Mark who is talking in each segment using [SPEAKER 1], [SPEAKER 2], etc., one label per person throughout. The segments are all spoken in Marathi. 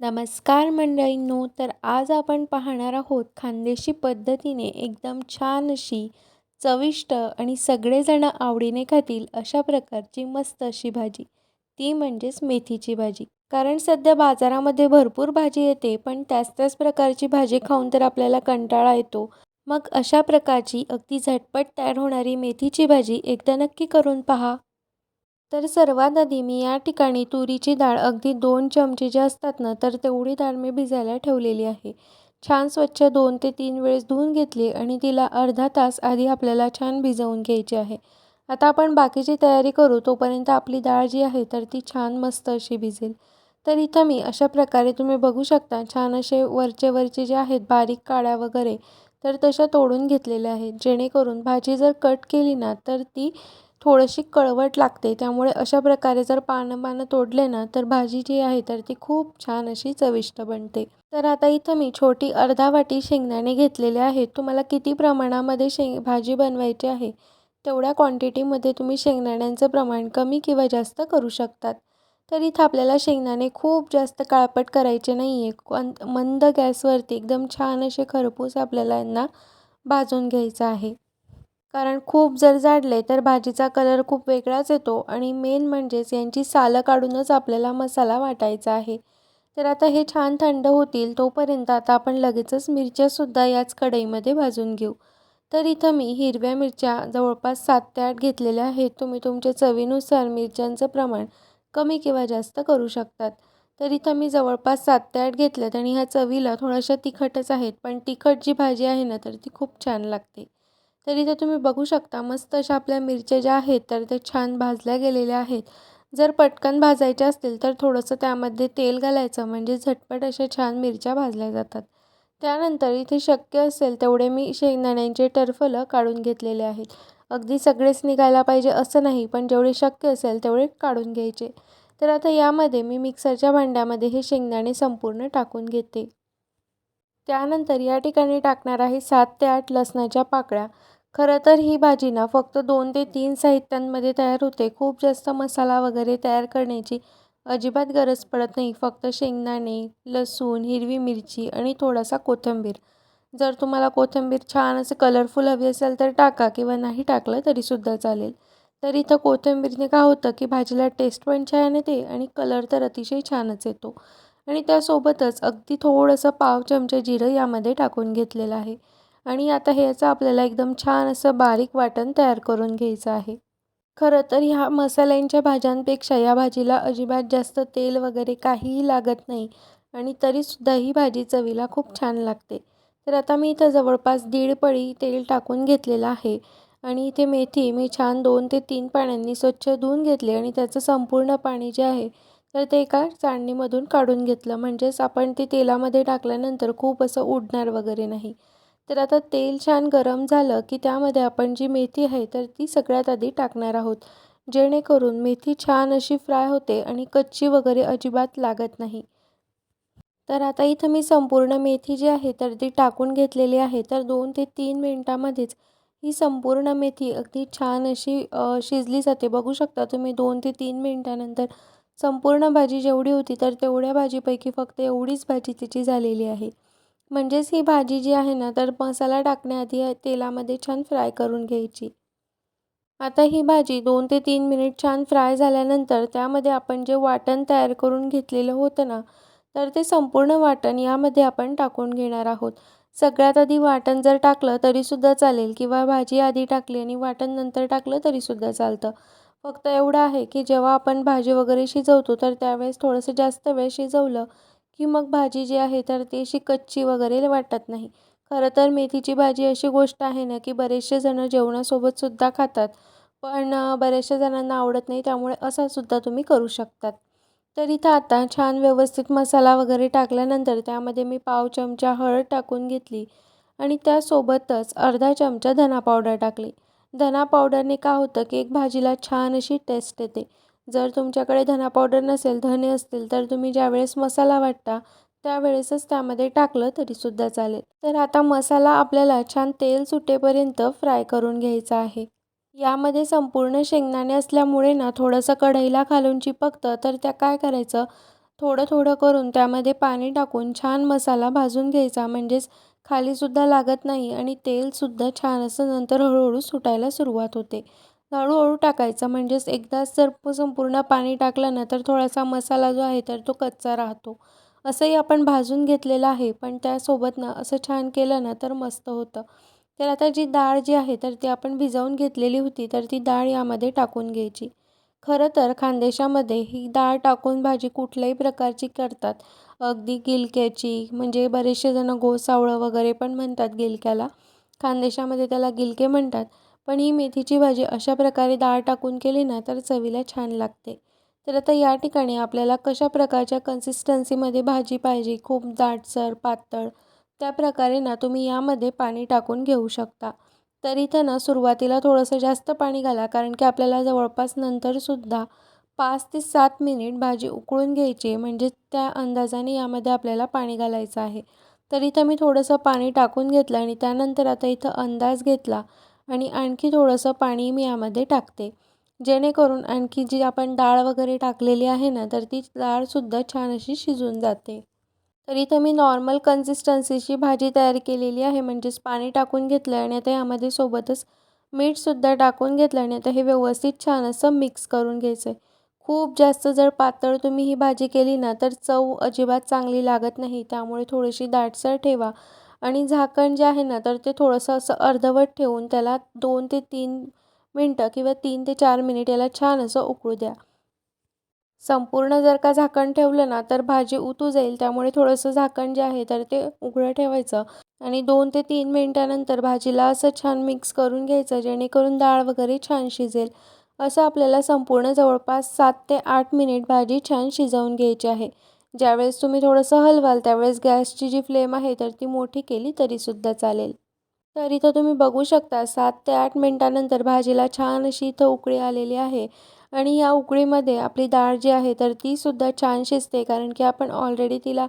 [SPEAKER 1] नमस्कार मंडळींनो तर आज आपण पाहणार आहोत खानदेशी पद्धतीने एकदम छान अशी चविष्ट आणि सगळेजण आवडीने खातील अशा प्रकारची मस्त अशी भाजी. ती म्हणजेच मेथीची भाजी. कारण सध्या बाजारामध्ये भरपूर भाजी येते पण त्याच त्याच प्रकारची भाजी खाऊन तर आपल्याला कंटाळा येतो. मग अशा प्रकारची अगदी झटपट तयार होणारी मेथीची भाजी एकदा नक्की करून पहा. तर सर्वात आधी मी या ठिकाणी तुरीची डाळ अगदी दोन चमचे जे असतात ना तर तेवढी डाळ मी भिजायला ठेवलेली आहे. छान स्वच्छ दोन ते तीन वेळेस धुवून घेतली आणि तिला अर्धा तास आधी आपल्याला छान भिजवून घ्यायची आहे. आता आपण बाकीची तयारी करू तोपर्यंत आपली डाळ जी आहे तर ती छान मस्त अशी भिजेल. तर इथं मी अशा प्रकारे तुम्ही बघू शकता छान असे वरचे वरचे जे आहेत बारीक काड्या वगैरे तर तशा तोडून घेतलेल्या आहेत. जेणेकरून भाजी जर कट केली ना तर ती थोडीशी कळवट लागते. त्यामुळे अशा प्रकारे जर पानं पानं तोडले ना तर भाजी जी आहे तर ती खूप छान अशी चविष्ट बनते. तर आता इथं मी छोटी अर्धा वाटी शेंगदाणे घेतलेले आहेत. तुम्हाला किती प्रमाणामध्ये शेंग भाजी बनवायची आहे तेवढ्या क्वांटिटीमध्ये तुम्ही शेंगदाण्यांचं प्रमाण कमी किंवा जास्त करू शकतात. तर इथं आपल्याला शेंगदाणे खूप जास्त काळपट करायचे नाही आहे मंद गॅसवरती एकदम छान असे खरपूस आपल्याला यांना भाजून घ्यायचं आहे. कारण खूप जर जाडले तर भाजीचा कलर खूप वेगळाच येतो आणि मेन म्हणजेच यांची सालं काढूनच आपल्याला मसाला वाटायचा आहे. तर आता हे छान थंड होतील तोपर्यंत आता आपण लगेचच मिरच्यासुद्धा याच कढईमध्ये भाजून घेऊ. तर इथं मी हिरव्या मिरच्या जवळपास सात ते आठ घेतलेल्या आहेत. तुम्ही तुमच्या चवीनुसार मिरच्यांचं प्रमाण कमी किंवा जास्त करू शकतात. तर इथं मी जवळपास सात ते आठ घेतल्यात आणि ह्या चवीला थोड्याशा तिखटच आहेत. पण तिखट जी भाजी आहे ना तर ती खूप छान लागते. तर इथे तुम्ही बघू शकता मस्त अशा आपल्या मिरच्या ज्या आहेत तर ते छान भाजल्या गेलेल्या आहेत. जर पटकन भाजायच्या असतील तर थोडंसं त्यामध्ये तेल घालायचं म्हणजे झटपट अशा छान मिरच्या भाजल्या जातात. त्यानंतर इथे शक्य असेल तेवढे मी शेंगदाण्यांचे टरफलं काढून घेतलेले आहेत. अगदी सगळेच निघायला पाहिजे असं नाही पण जेवढे शक्य असेल तेवढे काढून घ्यायचे. तर आता यामध्ये मी मिक्सरच्या भांड्यामध्ये हे शेंगदाणे संपूर्ण टाकून घेते. त्यानंतर या ठिकाणी टाकणार आहे सात ते आठ लसणाच्या पाकळ्या. खरं तर ही भाजी ना फक्त दोन ते तीन साहित्यांमध्ये तयार होते. खूप जास्त मसाला वगैरे तयार करण्याची अजिबात गरज पडत नाही. फक्त शेंगदाणे लसूण हिरवी मिरची आणि थोडासा कोथिंबीर. जर तुम्हाला कोथिंबीर छान असं कलरफुल हवी असेल तर टाका किंवा नाही टाकलं तरीसुद्धा चालेल. तर इथं कोथिंबीरने का होतं की भाजीला टेस्ट पण छान येते आणि कलर तर अतिशय छानच येतो. आणि त्यासोबतच अगदी थोडंसं पाव चमचा जिरं यामध्ये टाकून घेतलेलं आहे. आणि आता ह्याचं आपल्याला एकदम छान असं बारीक वाटण तयार करून घ्यायचं आहे. खरं तर ह्या मसाल्यांच्या भाज्यांपेक्षा या भाजीला अजिबात जास्त तेल वगैरे काहीही लागत नाही आणि तरीसुद्धा ही भाजी चवीला खूप छान लागते. तर आता मी इथं जवळपास दीड पळी तेल टाकून घेतलेलं आहे. आणि इथे मेथी मी छान दोन ते तीन पाण्यांनी स्वच्छ धुवून घेतली आणि त्याचं संपूर्ण पाणी जे आहे तर ते एका चाळणीमधून काढून घेतलं. म्हणजेच आपण ते तेलामध्ये टाकल्यानंतर खूप असं उडणार वगैरे नाही. तर आता तेल छान गरम झालं की त्यामध्ये आपण जी मेथी आहे तर ती सगळ्यात आधी टाकणार आहोत. जेणेकरून मेथी छान अशी फ्राय होते आणि कच्ची वगैरे अजिबात लागत नाही. तर आता इथं मी संपूर्ण मेथी जी आहे तर ती टाकून घेतलेली आहे. तर दोन ते तीन मिनटामध्येच ही संपूर्ण मेथी अगदी छान अशी शिजली जाते. बघू शकता तुम्ही दोन ते तीन मिनटानंतर संपूर्ण भाजी जेवढी होती तर तेवढ्या भाजीपैकी फक्त एवढीच भाजी तिची झालेली आहे. म्हणजेच ही भाजी जी आहे ना तर मसाला टाकण्याआधी तेलामध्ये छान फ्राय करून घ्यायची. आता ही भाजी दोन ते तीन मिनिट छान फ्राय झाल्यानंतर त्यामध्ये आपण जे वाटण तयार करून घेतलेलं होतं ना तर ते संपूर्ण वाटण यामध्ये आपण टाकून घेणार आहोत. सगळ्यात आधी वाटण जर टाकलं तरीसुद्धा चालेल किंवा भाजी आधी टाकली आणि वाटण नंतर टाकलं तरीसुद्धा चालतं. फक्त एवढं आहे की जेव्हा आपण भाजी वगैरे शिजवतो तर त्यावेळेस थोडंसं जास्त वेळ शिजवलं की मग भाजी जी आहे तर ती अशी कच्ची वगैरे वाटत नाही. खरं तर मेथीची भाजी अशी गोष्ट आहे ना की बरेचसे जणं जेवणासोबतसुद्धा खातात पण बऱ्याचशा जणांना आवडत नाही त्यामुळे असासुद्धा तुम्ही करू शकतात. तर इथं आता छान व्यवस्थित मसाला वगैरे टाकल्यानंतर त्यामध्ये मी पाव चमचा हळद टाकून घेतली आणि त्यासोबतच अर्धा चमचा धना पावडर टाकली. धना पावडरने का होतं की एक भाजीला छान अशी टेस्ट येते. जर तुमच्याकडे धना पावडर नसेल धने असतील तर तुम्ही ज्यावेळेस मसाला वाटता त्यावेळेसच त्यामध्ये टाकलं तरीसुद्धा चालेल. तर आता मसाला आपल्याला छान तेल सुटेपर्यंत फ्राय करून घ्यायचा आहे. यामध्ये संपूर्ण शेंगदाणे असल्यामुळे ना थोडंसं कढईला खालून चिपकतं तर त्या काय करायचं? थोडं थोडं करून त्यामध्ये पाणी टाकून छान मसाला भाजून घ्यायचा म्हणजेच खालीसुद्धा लागत नाही आणि तेलसुद्धा छान असं नंतर हळूहळू सुटायला सुरुवात होते. हळूहळू टाकायचं म्हणजेच एकदाच जर संपूर्ण पाणी टाकलं ना तर थोडासा मसाला जो आहे तर तो कच्चा राहतो. असंही आपण भाजून घेतलेलं आहे पण त्यासोबत ना असं छान केलं ना तर मस्त होतं. तर आता जी डाळ जी आहे तर ती आपण भिजवून घेतलेली होती तर ती डाळ यामध्ये टाकून घ्यायची. खरं तर खानदेशामध्ये ही डाळ टाकून भाजी कुठल्याही प्रकारची करतात. अगदी गिलक्याची म्हणजे बरेचसे जणं गोसावळं वगैरे पण म्हणतात गिलक्याला. खानदेशामध्ये त्याला गिलके म्हणतात. पण ही मेथीची भाजी अशा प्रकारे डाळ टाकून केली ना तर चवीला छान लागते. तर आता या ठिकाणी आपल्याला कशा प्रकारच्या कन्सिस्टन्सीमध्ये भाजी पाहिजे? खूप दाटसर पातळ त्या प्रकारे ना तुम्ही यामध्ये पाणी टाकून घेऊ शकता. तर इथं ना सुरुवातीला थोडंसं जास्त पाणी घाला कारण की आपल्याला जवळपास नंतरसुद्धा पाच ते सात मिनिट भाजी उकळून घ्यायची म्हणजे त्या अंदाजाने यामध्ये आपल्याला पाणी घालायचं आहे. तर इथं मी थोडंसं पाणी टाकून घेतलं आणि त्यानंतर आता इथं अंदाज घेतला आणि आणखी थोडंसं पाणी मी यामध्ये टाकते. जेणेकरून आणखी जी आपण डाळ वगैरे टाकलेली आहे ना तर ती डाळसुद्धा छान अशी शिजून जाते. तर इथं मी नॉर्मल कन्सिस्टन्सीची भाजी तयार केलेली आहे. म्हणजेच पाणी टाकून घेतलं आणि आता यामध्ये सोबतच मीठसुद्धा टाकून घेतलं आणि आता हे व्यवस्थित छान असं मिक्स करून घ्यायचं आहे खूप जास्त जर पातळ तुम्ही ही भाजी केली ना तर चव अजिबात चांगली लागत नाही. त्यामुळे थोडीशी दाटसर ठेवा आणि झाकण जे आहे ना तर ते थोडंसं असं अर्धवट ठेवून त्याला दोन ते तीन मिनटं किंवा तीन ते चार मिनिट याला छान असं उकळू द्या. संपूर्ण जर का झाकण ठेवलं ना तर भाजी उतू जाईल. त्यामुळे थोडंसं झाकण जे आहे तर ते उघडं ठेवायचं. आणि दोन ते तीन मिनटानंतर भाजीला असं छान मिक्स करून घ्यायचं जेणेकरून डाळ वगैरे छान शिजेल. असं आपल्याला संपूर्ण जवळपास सात ते आठ मिनिट भाजी छान शिजवून घ्यायची आहे. ज्यावेळेस तुम्ही थोडंसं हलवाल त्यावेळेस गॅसची जी फ्लेम आहे तर ती मोठी केली तरीसुद्धा चालेल. तर इथं तुम्ही बघू शकता सात ते आठ मिनटानंतर भाजीला छान अशी इथं उकळी आलेली आहे. आणि या उकळीमध्ये आपली डाळ जी आहे तर तीसुद्धा छान शिजते. कारण की आपण ऑलरेडी तिला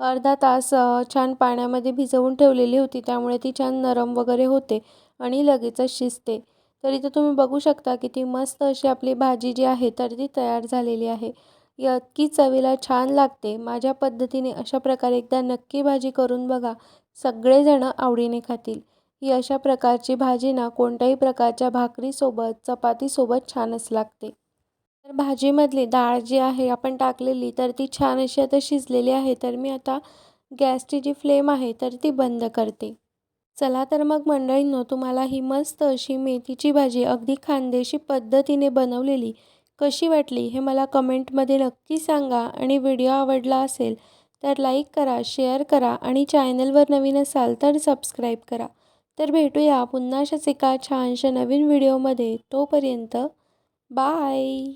[SPEAKER 1] अर्धा तास छान पाण्यामध्ये भिजवून ठेवलेली होती. त्यामुळे ती छान नरम वगैरे होते आणि लगेचच शिजते. तर इथं तुम्ही बघू शकता की ती मस्त अशी आपली भाजी जी आहे तर ती तयार झालेली आहे. इतकी चवीला छान लागते. माझ्या पद्धतीने अशा प्रकारे एकदा नक्की भाजी करून बघा. सगळेजणं आवडीने खातील. ही अशा प्रकारची भाजी ना कोणत्याही प्रकारच्या भाकरीसोबत चपातीसोबत छानच लागते. तर भाजीमधली डाळ जी आहे आपण टाकलेली तर ती छान अशी आता शिजलेली आहे. तर मी आता गॅसची जी फ्लेम आहे तर ती बंद करते. चला तर मग मंडळींनो तुम्हाला ही मस्त अशी मेथीची भाजी अगदी खानदेशी पद्धतीने बनवलेली कशी वाटली हे मला कमेंटमध्ये नक्की सांगा. आणि व्हिडिओ आवडला असेल तर लाईक करा शेअर करा आणि चॅनलवर नवीन असाल तर सबस्क्राईब करा. तर भेटूया पुन्हा अशाच एका छानशा नवीन व्हिडिओमध्ये. तोपर्यंत बाय!